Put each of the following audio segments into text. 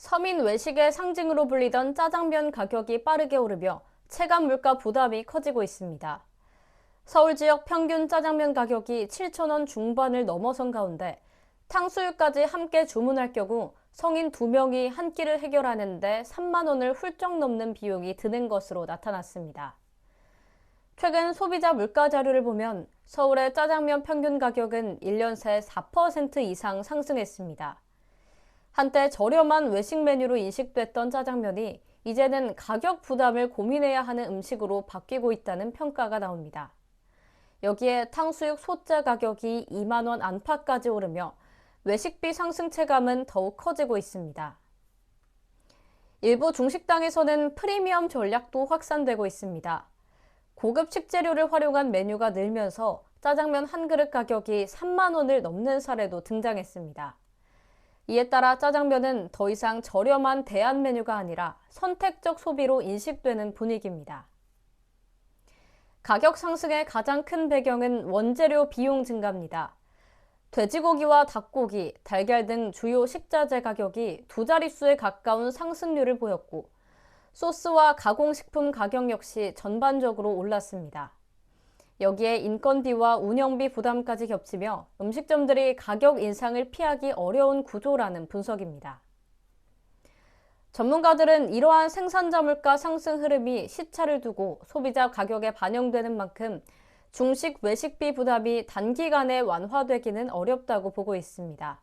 서민 외식의 상징으로 불리던 짜장면 가격이 빠르게 오르며 체감 물가 부담이 커지고 있습니다. 서울 지역 평균 짜장면 가격이 7,000원 중반을 넘어선 가운데 탕수육까지 함께 주문할 경우 성인 2명이 한 끼를 해결하는데 3만 원을 훌쩍 넘는 비용이 드는 것으로 나타났습니다. 최근 소비자 물가 자료를 보면 서울의 짜장면 평균 가격은 1년 새 4% 이상 상승했습니다. 한때 저렴한 외식 메뉴로 인식됐던 짜장면이 이제는 가격 부담을 고민해야 하는 음식으로 바뀌고 있다는 평가가 나옵니다. 여기에 탕수육 소자 가격이 2만 원 안팎까지 오르며 외식비 상승 체감은 더욱 커지고 있습니다. 일부 중식당에서는 프리미엄 전략도 확산되고 있습니다. 고급 식재료를 활용한 메뉴가 늘면서 짜장면 한 그릇 가격이 3만 원을 넘는 사례도 등장했습니다. 이에 따라 짜장면은 더 이상 저렴한 대안 메뉴가 아니라 선택적 소비로 인식되는 분위기입니다. 가격 상승의 가장 큰 배경은 원재료 비용 증가입니다. 돼지고기와 닭고기, 달걀 등 주요 식자재 가격이 두 자릿수에 가까운 상승률을 보였고, 소스와 가공식품 가격 역시 전반적으로 올랐습니다. 여기에 인건비와 운영비 부담까지 겹치며 음식점들이 가격 인상을 피하기 어려운 구조라는 분석입니다. 전문가들은 이러한 생산자 물가 상승 흐름이 시차를 두고 소비자 가격에 반영되는 만큼 중식 외식비 부담이 단기간에 완화되기는 어렵다고 보고 있습니다.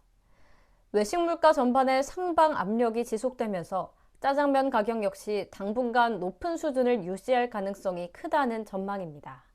외식 물가 전반의 상방 압력이 지속되면서 짜장면 가격 역시 당분간 높은 수준을 유지할 가능성이 크다는 전망입니다.